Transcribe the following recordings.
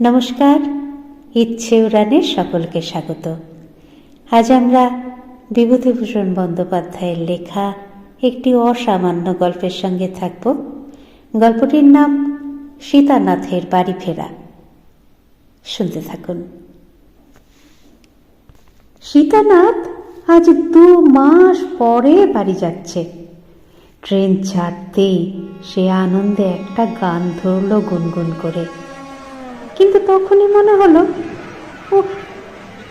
নমস্কার, ইচ্ছে উড়ানে সকলকে স্বাগত। আজ আমরা বিভূতিভূষণ বন্দ্যোপাধ্যায়ের লেখা একটি অসামান্য গল্পের সঙ্গে থাকব। গল্পটির নাম সীতানাথের বাড়ি ফেরা। শুনতে থাকুন। সীতানাথ আজ দু মাস পরে বাড়ি যাচ্ছে। ট্রেন ছাড়তেই সে আনন্দে একটা গান ধরল গুনগুন করে। কিন্তু তখনই মনে হলো ও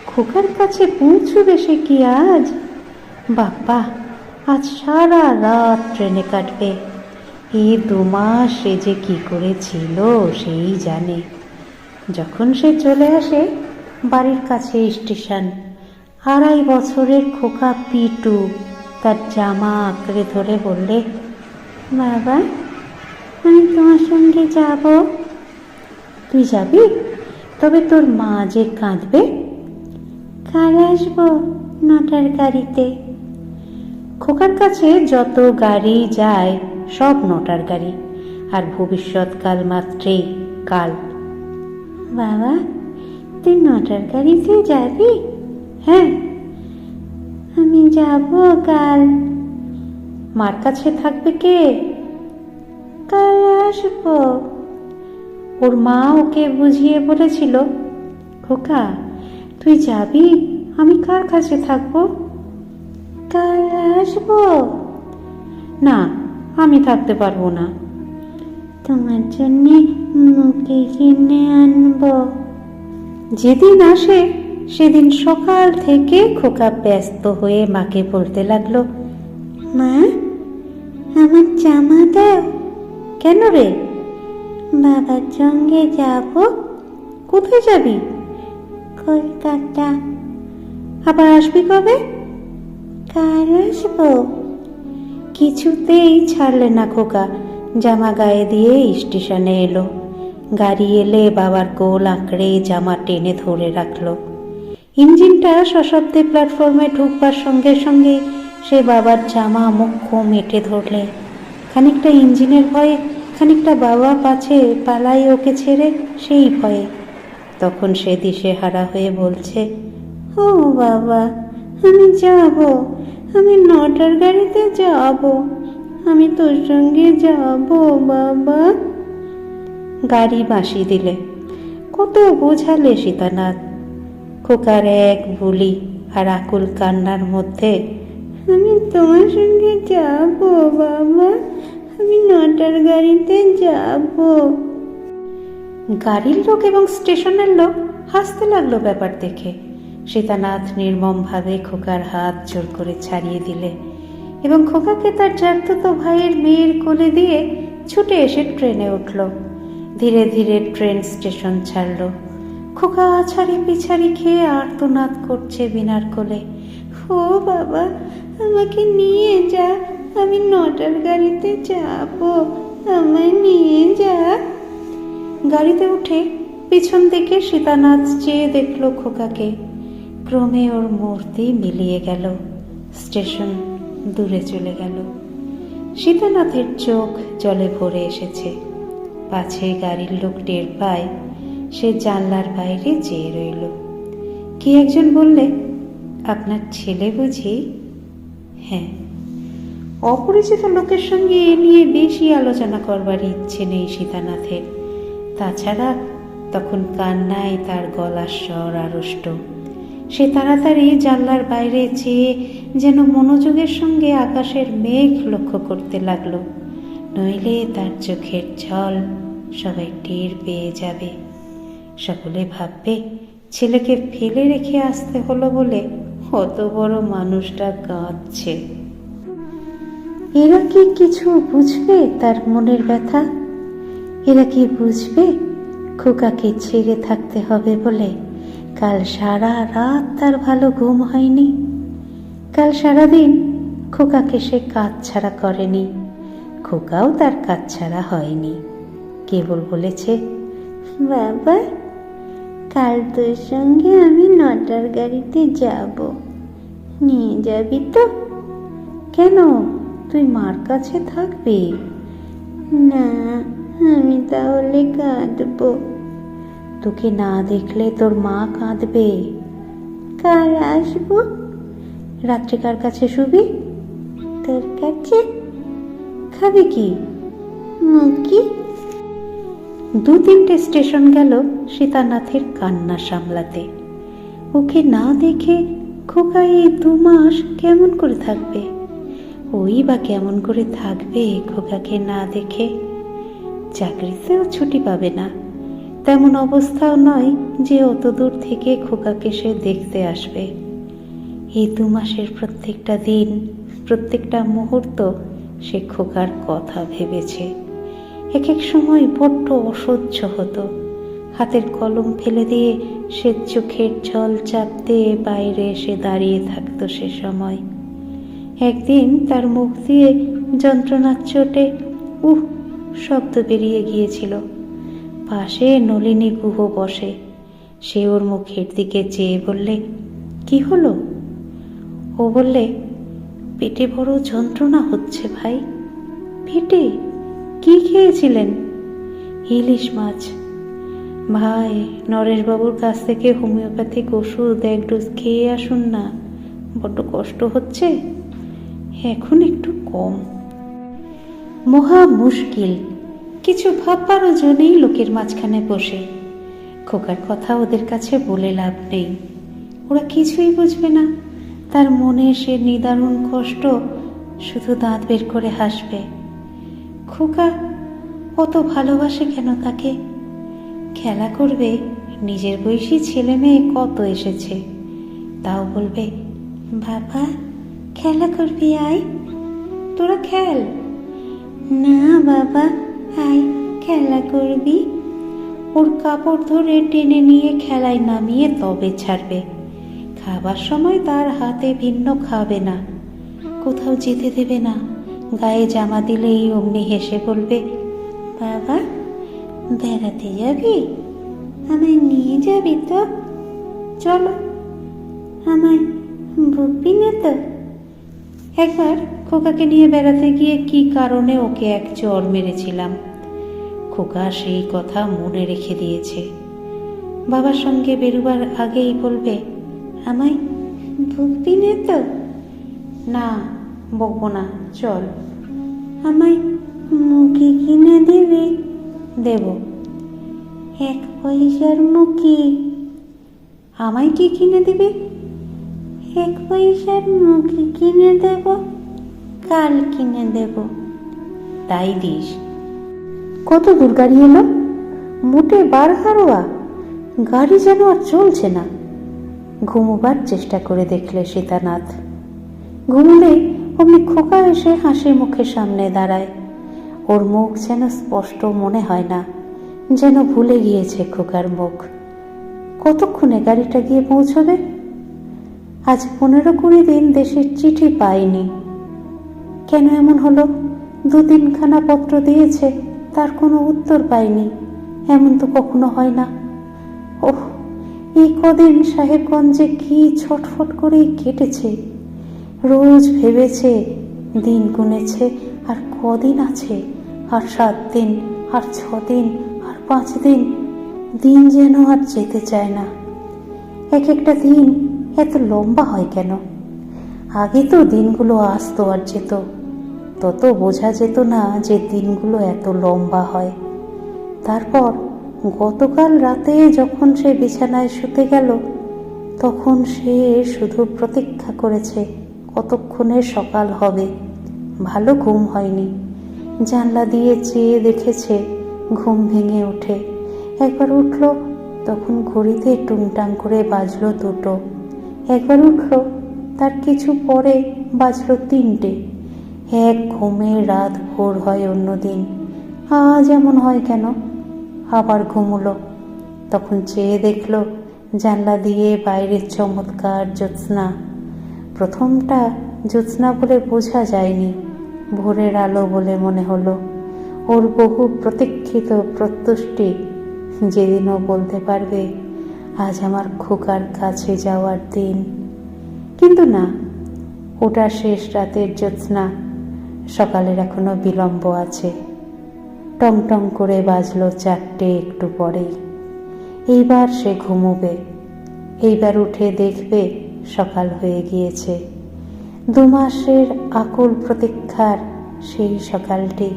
খোকার কাছে পৌঁছবে সে কি আজ? বাপ্পা, আজ সারা রাত ট্রেনে কাটবে। এ দু মাস সে যে কি করেছিল সেই জানে। যখন সে চলে আসে বাড়ির কাছে স্টেশন, আড়াই বছরের খোকা পিটু তার জামা আঁকড়ে ধরে বললে, বাবা, আমি তোমার সঙ্গে যাব? তুই যাবি? তবে তোর মা যে কাঁদবে? কাল আসব নটার গাড়িতে। খোকার কাছে যত গাড়ি যায়, সব নটার গাড়ি। আর ভবিষ্যৎকাল মাত্রেই কাল। বাবা, তুই নটার গাড়িতে যাবি? হ্যাঁ আমি যাব কাল। মার কাছে থাকবে কে? কাল আসব। ওর মা ওকে বুঝিয়ে বলেছিল, খোকা, তুই যাবি? আমি কার কাছে থাকব? কাল আসব? না, আমি থাকতে পারব না। তোমার জন্যে মুখে কিনে আনব। যেদিন আসে, সেদিন সকাল থেকে খোকা ব্যস্ত হয়ে মাকে বলতে লাগল, মা, আমার জামা দাও। কেন রে? বাবার সঙ্গে যাব? কোথায় যাবি? কলকাতা। আবার আসবি কবে? কাল আসব। কিছুতেই ছাড়লে না খোকা। জামা গায়ে দিয়ে স্টেশনে এলো। গাড়ি এলে বাবার কোল আঁকড়ে জামা টেনে ধরে রাখল। ইঞ্জিনটা সশব্দে প্ল্যাটফর্মে ঢুকবার সঙ্গে সঙ্গে সে বাবার জামা মুখ্য মেটে ধরলে। খানিকটা ইঞ্জিনের ভয়ে খানিকটা বাবা পাছে পালাই ওকে ছেড়ে সেই ভয়ে। তখন সে দিশে হারা হয়ে বলছে, ও বাবা, আমি যাব, আমি নটার গাড়িতে যাব, আমি তোর সঙ্গে যাব, বাবা। গাড়ি বাঁশি দিলে। কত বোঝালে সীতানাথ। খোকার এক বুলি আর আকুল কান্নার মধ্যে, আমি তোমার সঙ্গে যাব, বাবা। আমি নটার গাড়িতে যাব। গাড়ির লোক এবং স্টেশনের লোক হাসতে লাগল ব্যাপার দেখে। সীতানাথ নির্মমভাবে খোকার হাত জোর করে ছাড়িয়ে দিলে এবং খোকাকে তার জাগ্রত ভাইয়ের মেয়ের কোলে দিয়ে ছুটে এসে ট্রেনে উঠল। ধীরে ধীরে ট্রেন স্টেশন ছাড়ল। খোকা আছাড়ি পিছাড়ি খেয়ে আর্তনাদ করছে বিনার কোলে। ও বাবা, আমাকে নিয়ে যা। আমি নটার গাড়িতে যাব, আমায় নিয়ে যা। গাড়িতে উঠে পিছন দিকে সীতানাথ চেয়ে দেখল খোকাকে। ক্রমে ওর মূর্তি মিলিয়ে গেল, স্টেশন দূরে চলে গেল। সীতানাথের চোখ জলে ভরে এসেছে। পাছে গাড়ির লোক টের পায়, সে জানলার বাইরে চেয়ে রইল। কি একজন বললে, আপনার ছেলে বুঝি? হ্যাঁ। অপরিচিত লোকের সঙ্গে এ নিয়ে বেশি আলোচনা করবার ইচ্ছে নেই সীতানাথের। তাছাড়া তখন কান্নায় তার গলার স্বর আড়ষ্ট। সে তাড়াতাড়ি জানলার বাইরে চেয়ে যেন মনোযোগের সঙ্গে আকাশের মেঘ লক্ষ্য করতে লাগল। নইলে তার চোখের জল সবাই টের পেয়ে যাবে। সকলে ভাববে, ছেলেকে ফেলে রেখে আসতে হলো বলে অত বড় মানুষটা কাঁদছে। এরা কি কিছু বুঝবে তার মনের ব্যথা? এরা কি বুঝবে খোকাকে ছেড়ে থাকতে হবে বলে কাল সারা রাত তার ভালো ঘুম হয়নি? কাল সারাদিন খোকাকে সে কাজ ছাড়া করেনি, খোকাও তার কাজ ছাড়া হয়নি। কেবল বলেছে, বাবা, কাল তোর সঙ্গে আমি নটার গাড়িতে যাব। নিয়ে যাবি তো? কেন? তুই মার কাছে থাকবি? না, আমি তাহলে কাঁদবো। তোকে না দেখলে তোর মা কাঁদবে। কার আসব। রাত্রে কার কাছে শুবি? তোর কাছে। খাবি কি? মুখি দু তিনটে স্টেশন গেল সীতানাথের কান্না সামলাতে। ওকে না দেখে খোকা এই দু মাস কেমন করে থাকবে? ওই বা কেমন করে থাকবে খোকাকে না দেখে? চাকরিতেও ছুটি পাবে না। তেমন অবস্থাও নয় যে অত দূর থেকে খোকাকে সে দেখতে আসবে। এই দু মাসের প্রত্যেকটা দিন, প্রত্যেকটা মুহূর্ত সে খোকার কথা ভেবেছে। এক এক সময় বড্ড অসহ্য হতো। হাতের কলম ফেলে দিয়ে সে চোখের জল চাপতে বাইরে এসে দাঁড়িয়ে থাকতো সে সময়। একদিন তার মুখ দিয়ে যন্ত্রণার চোটে, উহ, শব্দ বেরিয়ে গিয়েছিল। পাশে নলিনী গুহ বসে। সে ওর মুখের দিকে চেয়ে বললে, কি হলো? ও বললে, পেটে বড় যন্ত্রণা হচ্ছে ভাই। পেটে? কি খেয়েছিলেন? ইলিশ মাছ। ভাই, নরেশবাবুর কাছ থেকে হোমিওপ্যাথিক ওষুধ এক ডোজ খেয়ে আসুন না। বড্ড কষ্ট হচ্ছে। এখন একটু কম। মহা মুশকিল। কিছু ভাববারও জন্যই লোকের মাঝখানে বসে। খোকার কথা ওদের কাছে বলে লাভ নেই। ওরা কিছুই বুঝবে না। তার মনে সে নিদারুণ কষ্ট শুধু দাঁত বের করে হাসবে। খোকা অত ভালোবাসে কেন তাকে? খেলা করবে, নিজের বয়সী ছেলে মেয়ে কত এসেছে? তাও বলবে, বাবা খেলা করবি আয় তোরা খেল। না, বাবা আয় খেলা করবি। ওর কাপড় ধরে টেনে নিয়ে খেলায় নামিয়ে তবে ছাড়বে। খাবার সময় তার হাতে ভিন্ন খাবে না। কোথাও যেতে দেবে না। গায়ে জামা দিলেই অমনি হেসে বলবে, বাবা, বেড়াতে যাবি? আমায় নিয়ে যাবি তো? চলো, আমায় বকবি না তো? একবার খোকাকে নিয়ে বেড়াতে গিয়ে কি কারণে ওকে এক চর মেরেছিলাম? খোকা সেই কথা মনে রেখে দিয়েছে। বাবার সঙ্গে বেরোবার আগেই বলবে, আমায় বকবি না তো? না, বকবো না, চল। আমায় মুখে কিনে দিবি? দেব। এক পয়সার মুখি। আমায় কি কিনে দিবি? এক পয়সার মুখে কিনে দেব, কাল কিনে দেব। তাই দিস। কত দূর গাড়ি এলো? মোটে বার হারোয়া, গাড়ি যেন আর চলছে না। ঘুমোবার চেষ্টা করে দেখলে সীতানাথ। ঘুমলে অমনি খোকা এসে হাসি মুখের সামনে দাঁড়ায়। ওর মুখ যেন স্পষ্ট মনে হয় না, যেন ভুলে গিয়েছে খোকার মুখ। কতক্ষণে গাড়িটা গিয়ে পৌঁছবে? আজ পনেরো কুড়ি দিন দেশের চিঠি পাইনি। কেন এমন হলো? দু তিনখানা পত্র দিয়েছে, তার কোনো উত্তর পাইনি। এমন তো কখনো হয় না। ওহ এই কদিন সাহেবগঞ্জে কি ছটফট করেই কেটেছে। রোজ ভেবেছে দিন গুনেছে, আর কদিন আছে? আর সাত দিন, আর ছ দিন, আর পাঁচ দিন। দিন যেন আর যেতে চায় না। এক একটা দিন এত লম্বা হয় কেন? আগে তো দিনগুলো আসতো আর যেত। তত বোঝা যেত না যে দিনগুলো এত লম্বা হয়। তারপর গতকাল রাতে যখন সে বিছানায় শুতে গেল, তখন সে শুধু প্রতীক্ষা করেছে, কতক্ষণে সকাল হবে? ভালো ঘুম হয়নি। জানলা দিয়ে চেয়ে দেখেছে, ঘুম ভেঙে ওঠে। একবার উঠল, তখন ঘড়িতে টুংটাং করে বাজলো দুটো। একবার উঠল। তার কিছু পরে বাজলো তিনটে। এক ঘুমে রাত ভোর হয় অন্যদিন। আজ এমন হয় কেন? আবার ঘুমুলো। তখন চেয়ে দেখল জানলা দিয়ে বাইরের চমৎকার জ্যোৎস্না। প্রথমটা জ্যোৎস্না বলে বোঝা যায়নি। ভোরের আলো বলে মনে হলো। ওর বহু প্রতীক্ষিত প্রত্যুষ্টি যেদিনও বলতে পারবে আজ আমার খোকার কাছে যাওয়ার দিন। কিন্তু না, ওটা শেষ রাতের জ্যোৎস্না। সকালের এখনও বিলম্ব আছে। টং টং করে বাজলো চারটে একটু পরেই। এইবার সে ঘুমোবে। এইবার উঠে দেখবে সকাল হয়ে গিয়েছে। দু মাসের আকুল প্রতীক্ষার সেই সকালটি।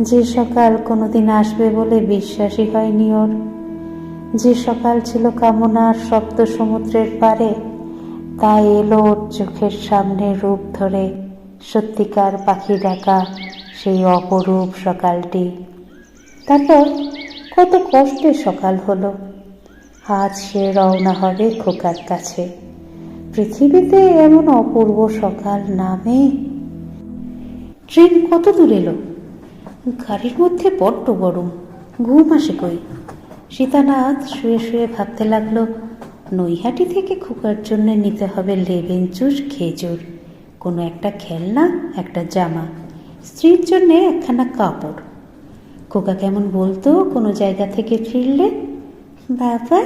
যে সকাল কোনোদিন আসবে বলে বিশ্বাসই হয়নি ওর। যে সকাল ছিল কামনার শব্দ সমুদ্রের পারে তাই এলো ওর চোখের সামনে রূপ ধরে। সত্যিকার পাখি ডাকা সেই অপরূপ সকালটি। তারপর কত কষ্টের সকাল হলো। আজ সে রওনা হবে খোকার কাছে। পৃথিবীতে এমন অপূর্ব সকাল নামে। ট্রেন কত দূর এলো? গাড়ির মধ্যে বড্ড গরম। ঘুম আসে কই? সীতানাথ শুয়ে শুয়ে ভাবতে লাগল, নৈহাটি থেকে খোকার জন্য নিতে হবে লেবেন জুস, খেজুর। কোনো একটা খেলনা, একটা জামা। স্ত্রীর জন্যে একখানা কাপড়। খোকা কেমন বলতো, কোনো জায়গা থেকে ফিরলে? বাবা,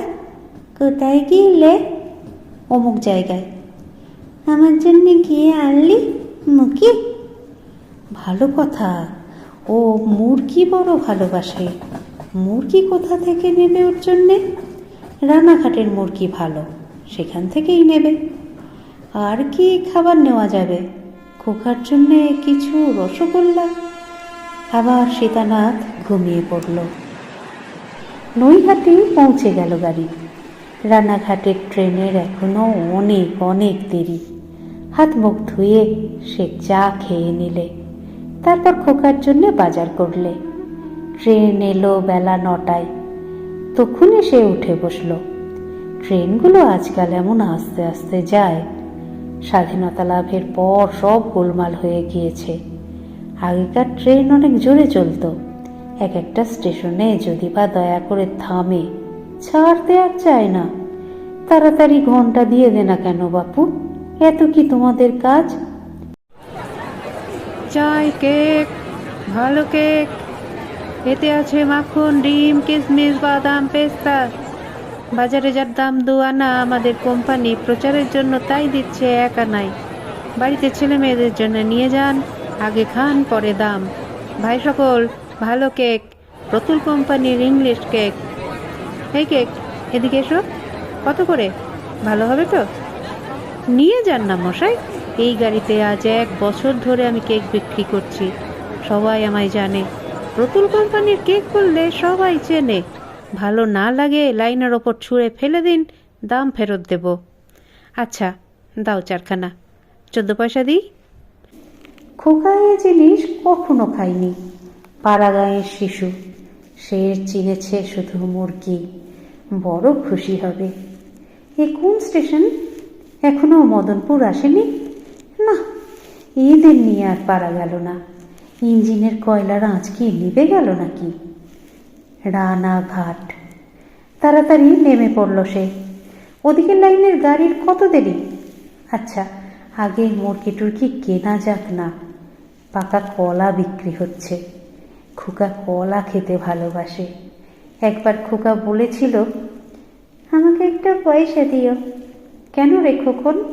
কোথায় গিয়েলে অমুক জায়গায়। আমার জন্য গিয়ে আনলি, মুখি? ভালো কথা। ও মুরগি বড় ভালোবাসে। মুরগি কোথা থেকে নেবে ওর জন্যে? রানাঘাটের মুরগি ভালো, সেখান থেকেই নেবে। আর কি খাবার নেওয়া যাবে? খোকার জন্যে কিছু রসগোল্লা? আবার সীতানাথ ঘুমিয়ে পড়ল। নৈহাটি পৌঁছে গেল গাড়ি। রানাঘাটের ট্রেনের এখনও অনেক অনেক দেরি। হাত মুখ ধুয়ে সে চা খেয়ে নিলে। তারপর খোকার জন্য বাজার করলে। ট্রেন এলো বেলা নটায়। তখনই সে উঠে বসল। ট্রেনগুলো আজকাল এমন আস্তে আস্তে যায়। স্বাধীনতা লাভের পর সব গোলমাল হয়ে গিয়েছে। আগেকার ট্রেন অনেক জোরে চলতো। এক একটা স্টেশনে যদি বা দয়া করে থামে ছাড়তে আর চায় না। তাড়াতাড়ি ঘণ্টা দিয়ে দে না কেন বাপু? এত কি তোমাদের কাজ? চাই কেক, ভালো কেক। এতে আছে মাখন, ডিম কিশমিশ বাদাম, পেস্তা। বাজারে যার দাম দু আনা আমাদের কোম্পানি প্রচারের জন্য তাই দিচ্ছে এক আনাই বাড়িতে ছেলে মেয়েদের জন্য নিয়ে যান, আগে খান, পরে দাম। ভাই সকল, ভালো কেক, প্রতুল কোম্পানির ইংলিশ কেক। এই কেক, এদিকে এসো। কত করে? ভালো হবে তো? নিয়ে যান না মশাই। এই গাড়িতে আজ এক বছর ধরে আমি কেক বিক্রি করছি। সবাই আমায় জানে। প্রতুল কোম্পানির কেক করলে সবাই চেনে। ভালো না লাগে লাইনের ওপর ছুঁড়ে ফেলে দিন, দাম ফেরত দেব। আচ্ছা দাও চারখানা। চোদ্দ পয়সা দিই? খোকা এ জিনিস কখনো খায়নি পাড়াগাঁয়ের শিশু, সে চিনেছে শুধু মুরগি। বড় খুশি হবে। এ কোন স্টেশন? এখনও মদনপুর আসেনি? না এদের নিয়ে আর পারা গেল না। ইঞ্জিনের কয়লার আঁচ কি নিভে গেল নাকি? রানা রানাঘাট তাড়াতাড়ি নেমে পড়ল সে। ওদিকের লাইনের গাড়ির কত দেরি? আচ্ছা আগে মুরগি টুরগি কেনা যাক না। পাকা কলা বিক্রি হচ্ছে। খোকা কলা খেতে ভালোবাসে। একবার খোকা বলেছিল, আমাকে একটা পয়সা দিও। কেন রে খোকন?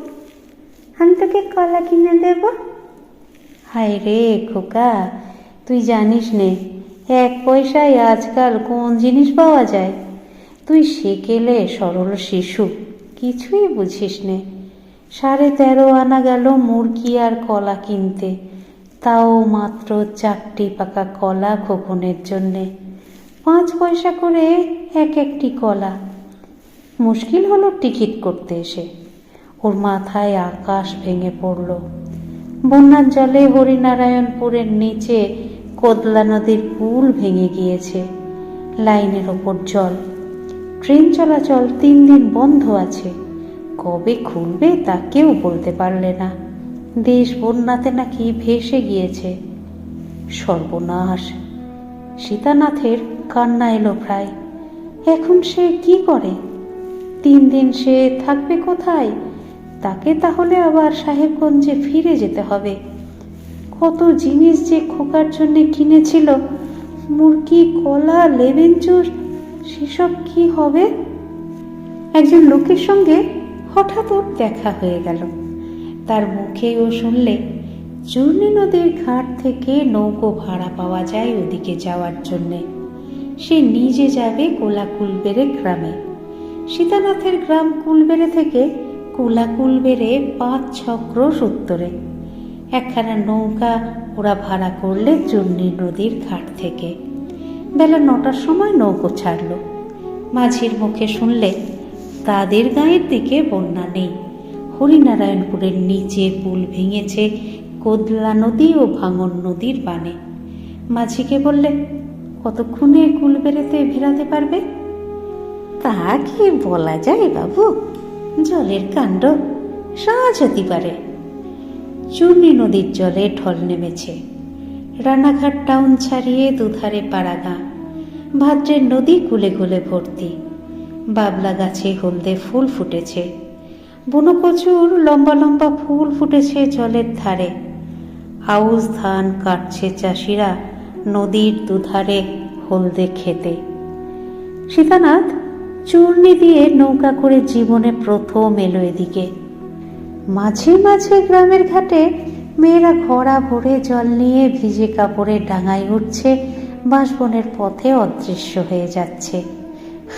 আমি তোকে কলা কিনে দেব। হায় রে খোকা, তুই জানিস নে, এক পয়সায় আজকাল কোন জিনিস পাওয়া যায়? তুই সেকেলে সরল শিশু, কিছুই বুঝিস নে। সাড়ে তেরো আনা গেল মুরগি আর কলা কিনতে, তাও মাত্র চারটি পাকা কলা খোকনের জন্যে। পাঁচ পয়সা করে এক একটি কলা। মুশকিল হলো টিকিট করতে এসে। ওর মাথায় আকাশ ভেঙে পড়ল। বন্যার জলে হরিনারায়ণপুরের নিচে কোদলা নদীর পুল ভেঙে গিয়েছে। লাইনের ওপর জল। ট্রেন চলাচল তিন দিন বন্ধ আছে। কবে খুলবে তা কেউ বলতে পারলে না। দেশ বন্যাতে নাকি ভেসে গিয়েছে। সর্বনাশ। সীতানাথের কান্না এলো প্রায়। এখন সে কি করে? তিন দিন সে থাকবে কোথায়? তাকে তাহলে আবার সাহেবগঞ্জে ফিরে যেতে হবে। কত জিনিস যে খোকার জন্য কিনেছিল, মুরগি, কলা লেবেন জুস সেসব কি হবে? একজন লোকের সঙ্গে হঠাৎ ওর দেখা হয়ে গেল। তার মুখে ও শুনলে চূর্ণী নদীর ঘাট থেকে নৌকো ভাড়া পাওয়া যায় ওদিকে যাওয়ার জন্যে। সে নিজে যাবে কোলাকুলবেড়ে গ্রামে। সীতানাথের গ্রাম কুলবেড়ে থেকে কোলাকুলবেড়ে পাঁচ ছ ক্রোশ উত্তরে। একখানা নৌকা ওরা ভাড়া করলে চূর্ণী নদীর ঘাট থেকে। বেলা নটার সময় নৌকো ছাড়ল। মাঝির মুখে শুনলে, তাদের গায়ের দিকে বন্যা নেই। হরিনারায়ণপুরের নিচে পুল ভেঙেছে কোদলা নদী ও ভাঙন নদীর বানে। মাঝিকে বললে, কতক্ষণে কুল বেড়েতে ভেরাতে পারবে? তা কি বলা যায় বাবু? জলের কাণ্ড সহজ হতে পারে। চূর্ণী নদীর জলে ঢল নেমেছে। রানাঘাট টাউন ছাড়িয়ে দুধারে পাড়াগাঁ। ভাদ্রের নদী কুলে কুলে ভর্তি। বাবলা গাছে হলদে ফুল ফুটেছে। বনকচুর লম্বা লম্বা ফুল ফুটেছে জলের ধারে। আউশ ধান কাটছে চাষিরা নদীর দুধারে হলদে খেতে। সীতানাথ চূর্ণি দিয়ে নৌকা করে জীবনে প্রথম এলো এদিকে। মাঝে মাঝে গ্রামের ঘাটে মেয়েরা ঘোড়া ভরে জল নিয়ে ভিজে কাপড়ে ডাঙায় উঠছে বাঁশবনের পথে অদৃশ্য হয়ে যাচ্ছে।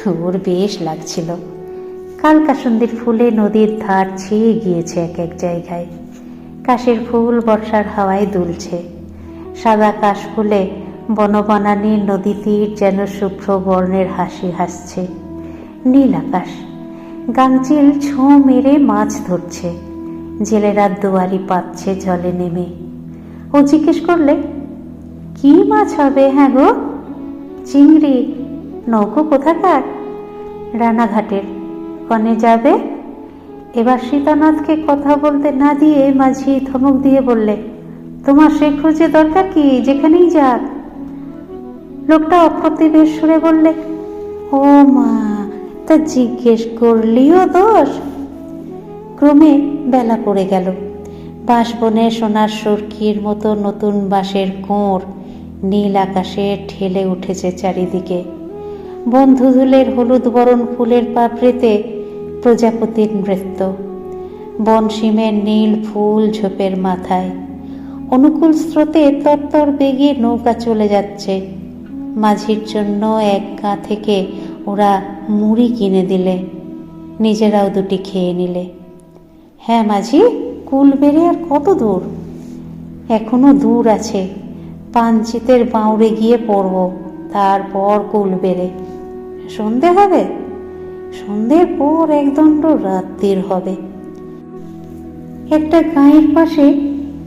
ওর বেশ লাগছিল। কালকাসন্দির ফুলে নদীর ধার ছেয়ে গিয়েছে এক এক জায়গায়। কাশের ফুল বর্ষার হাওয়ায় দুলছে। সাদা কাশ ফুলে বনবনানী নদী তীর যেন শুভ্র বর্ণের হাসি হাসছে। নীল আকাশ। গাংচিল ছোঁ মেরে মাছ ধরছে। জেলেরা দুয়ারি পাচ্ছে, জলে নেমে। ও জিজ্ঞেস করলে, কি মাছ হবে? হ্যাঁ গো, চিংড়ি। নৌকো কোথাকার? রানাঘাটের। কনে যাবে? এবার সীতানাথকে কথা বলতে না দিয়ে মাঝি ধমক দিয়ে বললে, তোমার সে খোঁজে দরকার কি? যেখানেই যাক। লোকটা অপ্রতিবেশ সুরে বললে, ও মা তা জিজ্ঞেস করলিও দোষ? ক্রমে বেলা পড়ে গেল। বাঁশবনে সোনার সরকির মতো নতুন বাঁশের কোঁড় নীল আকাশে ঠেলে উঠেছে চারিদিকে। বন্ধুধুলের হলুদ বরণ ফুলের পাপড়িতে প্রজাপতির নৃত্য। বনসিমের নীল ফুল ঝোপের মাথায়। অনুকূল স্রোতে তরতর বেগে নৌকা চলে যাচ্ছে। মাঝির জন্য এক গা থেকে ওরা মুড়ি কিনে দিলে, নিজেরাও দুটি খেয়ে নিলে। হ্যাঁ মাঝি, কুল বেড়ে আর কত দূর? এখনও দূর আছে, পাঞ্চিতের বাউড়ে গিয়ে পড়ব, তারপর কুল বেড়ে। সন্ধে হবে সন্ধ্যের পর একদণ্ড রাত্রির হবে। একটা গায়ের পাশে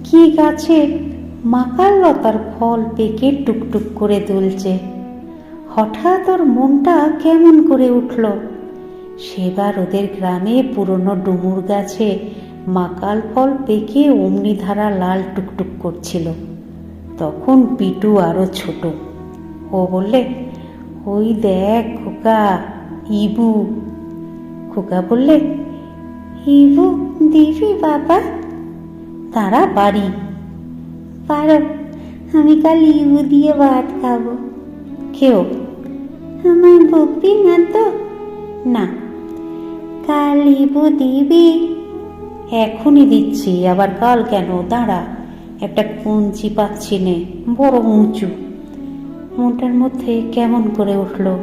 কি গাছে মাকাল লতার ফল পেকে টুকটুক করে দুলছে। হঠাৎ ওর মনটা কেমন করে উঠল। সেবার ওদের গ্রামে পুরনো ডুমুর গাছে মাকাল ফল পেকে অমনি ধারা লাল টুকটুক করছিল। তখন পিটু আরও ছোট। ও বললে, ওই দেখ খোকা, ইবু। খোকা বললে, ইবু, দিবি বাবা? তারা বাড়ি। পারো, আমি কাল ইবু দিয়ে ভাত খাব। খেও আমার বকবি না তো? না। কাল ইবু দিবি। এখনই দিচ্ছি, আবার কাল কেন? দাঁড়া, একটা কুঞ্চি পাচ্ছি নে, বড় উঁচু। মনটার মধ্যে কেমন করে উঠল?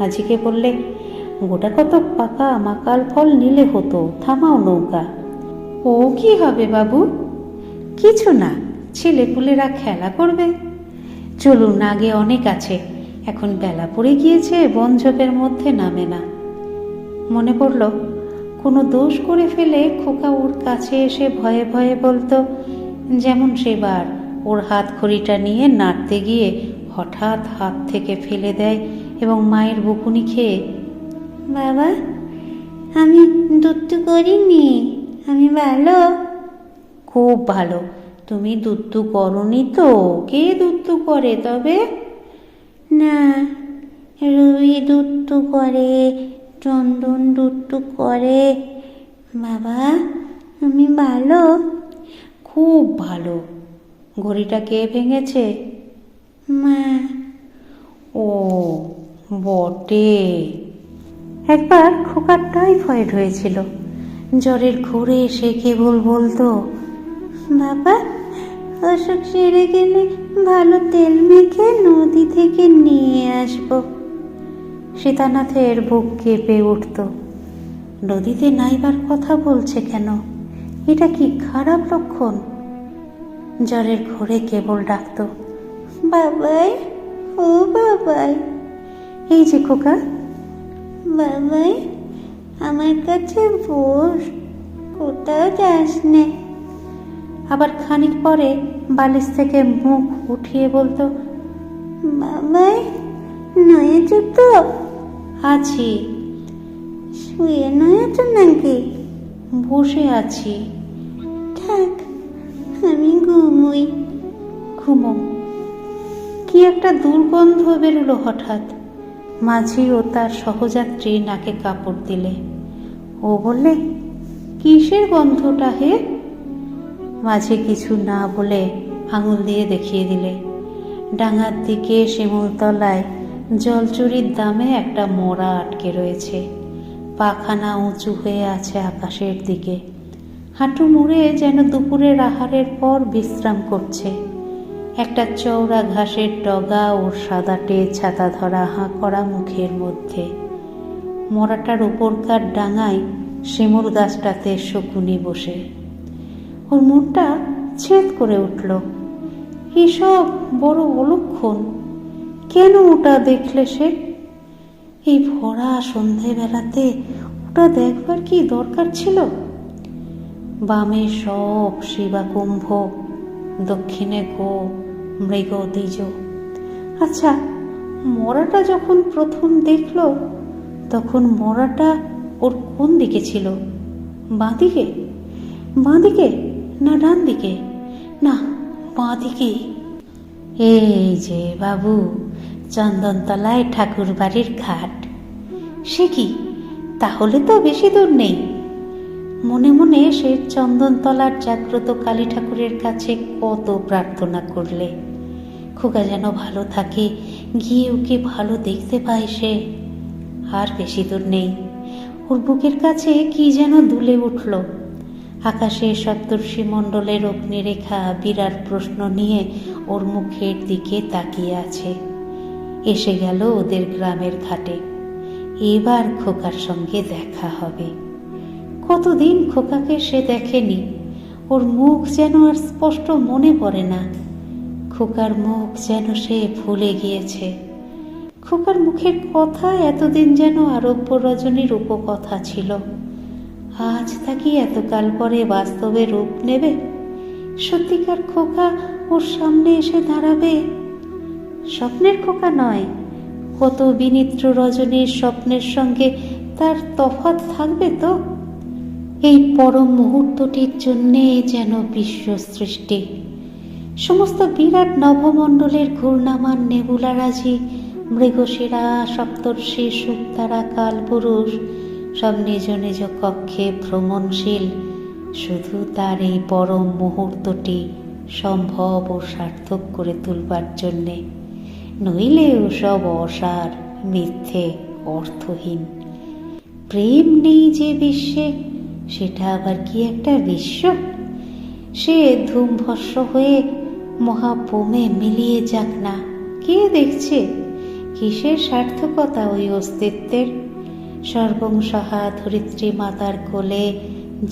মাঝিকে বললে, গোটা কত পাকা, মাকাল ফল নিলে হতো, থামাও নৌকা। ও কি হবে বাবু? কিছু না, ছেলেপুলেরা খেলা করবে। চলুন, আগে অনেক আছে। এখন বেলা পড়ে গিয়েছে বনঝোপের মধ্যে নামে না। মনে পড়ল, কোনো দোষ করে ফেলে খোকা ওর কাছে এসে ভয়ে ভয়ে বলতো, যেমন সেবার ওর হাত খড়িটা নিয়ে নাড়তে গিয়ে হঠাৎ হাত থেকে ফেলে দেয় এবং মায়ের বকুনি খেয়ে, বাবা, আমি দুত্তু করিনি, আমি ভালো? খুব ভালো, তুমি দুত্তু করনি তো, কে দুত্তু করে তবে? না। রুই দুত্তু করে চন্দন দুত্তু করে। বাবা আমি ভালো? খুব ভালো। ঘড়িটা কে ভেঙেছে? মা। ও বটে। একবার খোকার টাইফয়েড হয়েছিল। জ্বরের ঘোরে সে কেবল বলতো? বাবা অসুখ সেরে গেলে ভালো তেল মেখে নদী থেকে নিয়ে আসব। সীতানাথের বুক কেঁপে উঠত। নদীতে নাইবার কথা বলছে কেন? এটা কি খারাপ লক্ষণ? জ্বরের ঘোরে কেবল ডাকত, বাবাই, ও বাবাই। এই যে খোকা। বাবাই, আমার কাছে বস, কোথাও যাস নে আবার খানিক পরে বালিশ থেকে মুখ উঠিয়ে বলতো বাবাই নয়েছ তো? আছি। শুয়ে নয়েছ নাকি? বসে আছি। থাক, আমি ঘুমুই। ঘুমো। কি একটা দুর্গন্ধ বেরোলো হঠাৎ। মাঝি ও তার সহযাত্রী নাকে কাপড় দিলে। ও বললে, কিসের গন্ধটা হে? মাঝে কিছু না বলে আঙুল দিয়ে দেখিয়ে দিলে। ডাঙার দিকে শিমুলতলায় জলচুরির দামে একটা মোড়া আটকে রয়েছে। পাখানা উঁচু হয়ে আছে আকাশের দিকে। হাঁটু মুড়ে যেন দুপুরের আহারের পর বিশ্রাম করছে। একটা চওড়া ঘাসের ডগা ওর সাদাটে ছাতা ধরা হাঁ করা মুখের মধ্যে। মোড়াটার উপরকার ডাঙায় শিমুল গাছটাতে শকুনি বসে। ওর মনটা ছেদ করে উঠল। এসব বড় অলক্ষণ কেন ওটা দেখলে সে? এই ভরা সন্ধেবেলাতে ওটা দেখবার কি দরকার ছিল? বামে সব শিবাকুম্ভ দক্ষিণে গো, মৃগ দ্বিজ আচ্ছা মরাটা যখন প্রথম দেখল, তখন মরাটা ওর কোন দিকে ছিল? বাঁদিকে? বাঁদিকে? দিকে না, ডান দিকে। না, বাঁ দিকে। এই যে, বাবু, চন্দনতলায় ঠাকুর বাড়ির ঘাট। সে কি? তাহলে তো বেশি দূর নেই। মনে মনে সে চন্দনতলার জাগ্রত কালী ঠাকুরের কাছে কত প্রার্থনা করলে। খোকা যেন ভালো থাকে, গিয়ে ওকে ভালো দেখতে পায় সে। আর বেশি দূর নেই। ওর বুকের কাছে কি যেন দুলে উঠল। আকাশে সপ্তর্ষি মণ্ডলের অগ্নিরেখা বিরাট প্রশ্ন নিয়ে ওর মুখের দিকে তাকিয়ে আছে। এসে গেল ওদের গ্রামের ঘাটে। এবার খোকার সঙ্গে দেখা হবে। কতদিন খোকাকে সে দেখেনি? ওর মুখ যেন আর স্পষ্ট মনে পড়ে না। খোকার মুখ যেন সে ভুলে গিয়েছে। খোকার মুখের কথা এতদিন যেন আরব্য রজনীর উপকথা ছিল। আজ তা কি এতকাল পরে বাস্তবে রূপ নেবে। সত্যিকার খোকা ওর সামনে এসে দাঁড়াবে। স্বপ্নের খোকা নয়, কত বিনিত্র রজনীর স্বপ্নের সঙ্গে তার তফাত থাকবে তো? এই পরম মুহূর্তটির জন্যে যেন বিশ্ব সৃষ্টি। সমস্ত বিরাট নভমণ্ডলের ঘূর্ণামান নেবুলারাজি, মৃগশিরা, সপ্তর্ষি সুক্তারা কালপুরুষ সব নিজ নিজ কক্ষে ভ্রমণশীল। শুধু তার এই পরম মুহূর্তটি সম্ভব ও সার্থক করে তুলবার জন্যে। নইলে ওসব অসার, মিথ্যে, অর্থহীন। প্রেম নেই যে বিশ্বে, সেটা আবার কি একটা বিশ্ব? সে ধূমভস্য হয়ে মহাবোমে মিলিয়ে যাক না। কে দেখছে? কিসের সার্থকতা ওই অস্তিত্বের? সর্বংসহা ধরিত্রী মাতার কোলে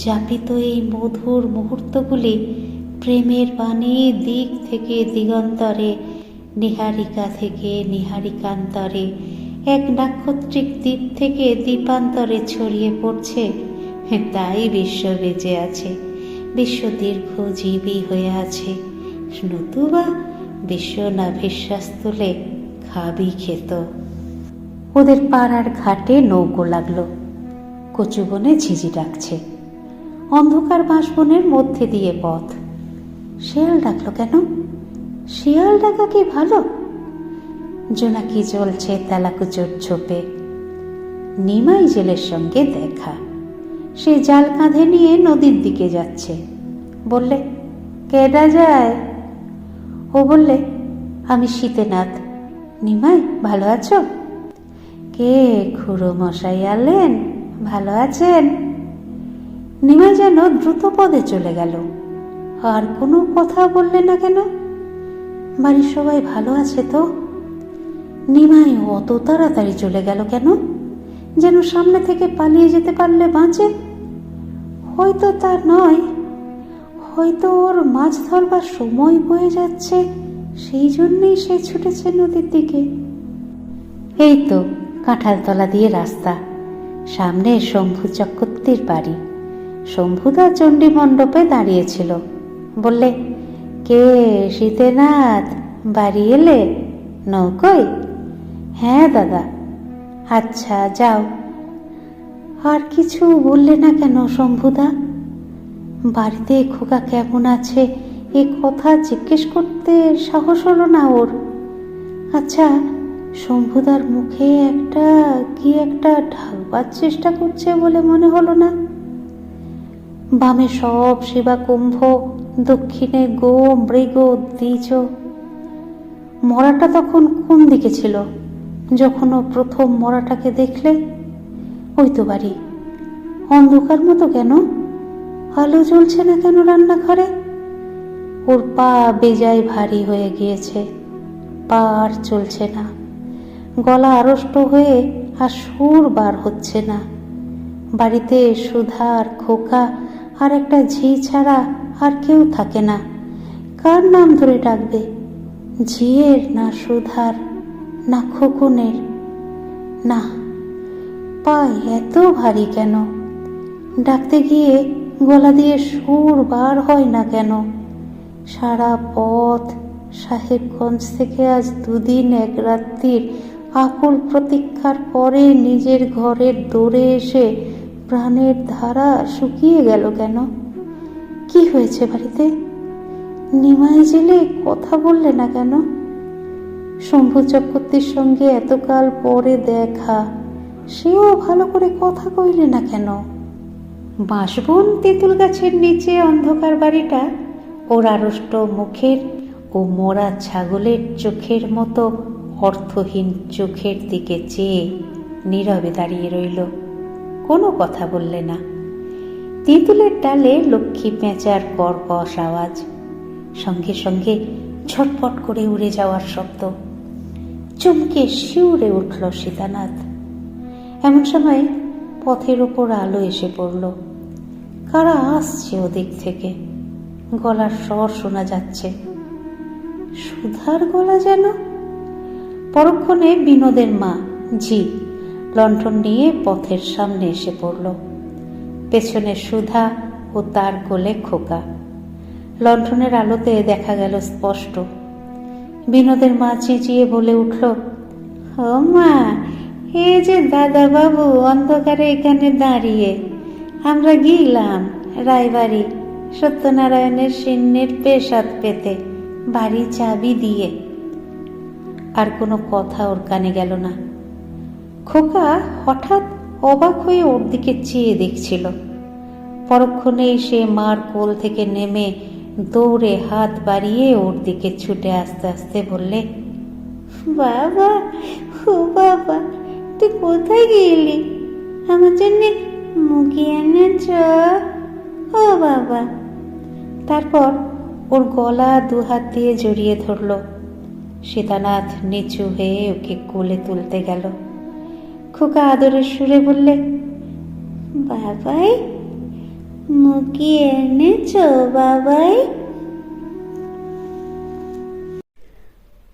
যাপিত এই মধুর মুহূর্তগুলি প্রেমের বাণী দিক থেকে দিগন্তরে, নিহারিকা থেকে নিহারিকান্তরে, এক নাক্ষত্রিক দ্বীপ থেকে দ্বীপান্তরে ছড়িয়ে পড়ছে। তাই বিশ্ব বেঁচে আছে, বিশ্ব দীর্ঘজীবী হয়ে আছে। নতুবা বিশ্ব নাভিশ্বাস তুলে খাবি খেত। ওদের পাড়ার ঘাটে নৌকো লাগল। কচু বনে ঝিঝি ডাকছে। অন্ধকার বাঁশবনের মধ্যে দিয়ে পথ। শেয়াল ডাকলো কেন? শিয়াল ডাকা কি ভালো? জোনাকি জ্বলছে তেলাকুচোর ছোপে। নিমাই জেলের সঙ্গে দেখা। সে জাল কাঁধে নিয়ে নদীর দিকে যাচ্ছে। বললে, কেডা যায়? ও বললে, আমি শীতেনাথ। নিমাই, ভালো আছো? কে খুড়ো মশাই আলেন? ভালো আছেন? নিমাই যেন দ্রুত পদে চলে গেল। আর কোনো কথা বললে না কেন? বাড়ির সবাই ভালো আছে তো? নিমাই অত তাড়াতাড়ি চলে গেল কেন? যেন সামনে থেকে পালিয়ে যেতে পারলে বাঁচে? হয়তো তা নয়। হয়তো ওর মাছ ধরবার সময় বয়ে যাচ্ছে, সেই জন্যেই সে ছুটেছে নদীর দিকে। এই তো কাঁঠালতলা দিয়ে রাস্তা। সামনে শম্ভু চক্রবর্তীর বাড়ি। শম্ভুদা চণ্ডী মণ্ডপে দাঁড়িয়েছিল। বললে, কে শীতেনাথ বাড়ি এলে? নৌকোয়? হ্যাঁ দাদা। আচ্ছা যাও। আর কিছু বললে না কেন শম্ভুদা? বাড়িতে খোকা কেমন আছে? এ কথা জিজ্ঞেস করতে সাহস হলো না ওর? আচ্ছা শম্ভুদার মুখে একটা, কি একটা ঢালবার চেষ্টা করছে বলে মনে হলো না? বামে সব শিবা কুম্ভ, দক্ষিণে গো মৃগ, দ্বিজ। মরাটা তখন কোন দিকে ছিল? যখন ও প্রথম মরাটাকে দেখলে? ওই তো বাড়ি। অন্ধকার মতো কেন? আলো জ্বলছে না কেন রান্নাঘরে? ওর পা বেজায় ভারী হয়ে গিয়েছে। পা আর চলছে না। গলা আড়ষ্ট হয়ে আর সুর বার হচ্ছে না। বাড়িতে সুধা আর খোকা আর একটা ঝি ছাড়া আর কেউ থাকে না। কার নাম ধরে ডাকবে? ঝিয়ের না সুধার, না খোকনের? না, পায়ে এত ভারী কেন? ডাকতে গিয়ে গলা দিয়ে সুর বার হয় না কেন? সারা পথ সাহেবগঞ্জ থেকে আজ দুদিন এক রাত্রির আকুল প্রতীক্ষার পরে নিজের ঘরের দৌড়ে এসে প্রাণের ধারা শুকিয়ে গেল কেন? কি হয়েছে বাড়িতে? নিমাই জেলে কথা বললে না কেন? শম্ভু চক্রবর্তীর সঙ্গে এতকাল পরে দেখা, সেও ভালো করে কথা কইলে না কেন? বাঁশবন তেঁতুল গাছের নিচে অন্ধকার বাড়িটা ওর আড়ষ্ট মুখের ও মোরা ছাগলের চোখের মতো অর্থহীন চোখের দিকে চেয়ে নীরবে দাঁড়িয়ে রইল। কোনো কথা বললে না। তেঁতুলের ডালে লক্ষ্মী পেঁচার কর্কশ আওয়াজ। সঙ্গে সঙ্গে ঝটপট করে উড়ে যাওয়ার শব্দ। চমকে শিউরে উঠল সীতানাথ। এমন সময় পথের ওপর আলো এসে পড়ল। কারা আসছে ওদিক থেকে? গলার স্বর শোনা যাচ্ছে। সুধার গলা যেন পরক্ষণে বিনোদের মা, জি, লণ্ঠন নিয়ে পথের সামনে এসে পড়ল। পেছনে সুধা ও তার কোলে খোকা। লণ্ঠনের আলোতে দেখা গেল স্পষ্ট। বিনোদের মা চেঁচিয়ে বলে উঠল, ও মা, এ যে দাদা বাবু অন্ধকারে এখানে দাঁড়িয়ে, আমরা গিলাম রায়বাড়ি সত্যনারায়ণের সিন্নের পেশাদ পেতে বাড়ি চাবি দিয়ে। আর কোনো কথা ওর কানে গেল না। খোকা হঠাৎ অবাক হয়ে ওর দিকে চেয়ে দেখছিল। পরক্ষণেই সে মার কোল থেকে নেমে দৌড়ে হাত বাড়িয়ে ওর দিকে ছুটে আস্তে আস্তে বললে, বাবা, ও বাবা, তুই কোথায় গেলি? আমার জন্যে মুখে এনেছ? ও বাবা। তারপর ওর গলা দু হাত দিয়ে জড়িয়ে ধরল। সীতানাথ নিচু হয়ে ওকে কোলে তুলতে গেল। খোকা আদরের সুরে বললে, বাবাই, মুখি এনেছ বাবাই?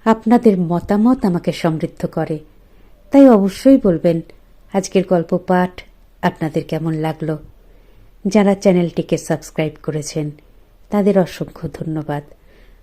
আপনাদের মতামত আমাকে সমৃদ্ধ করে, তাই অবশ্যই বলবেন, আজকের গল্প পাঠ আপনাদের কেমন লাগল? যারা চ্যানেলটিকে সাবস্ক্রাইব করেছেন, তাদের অসংখ্য ধন্যবাদ।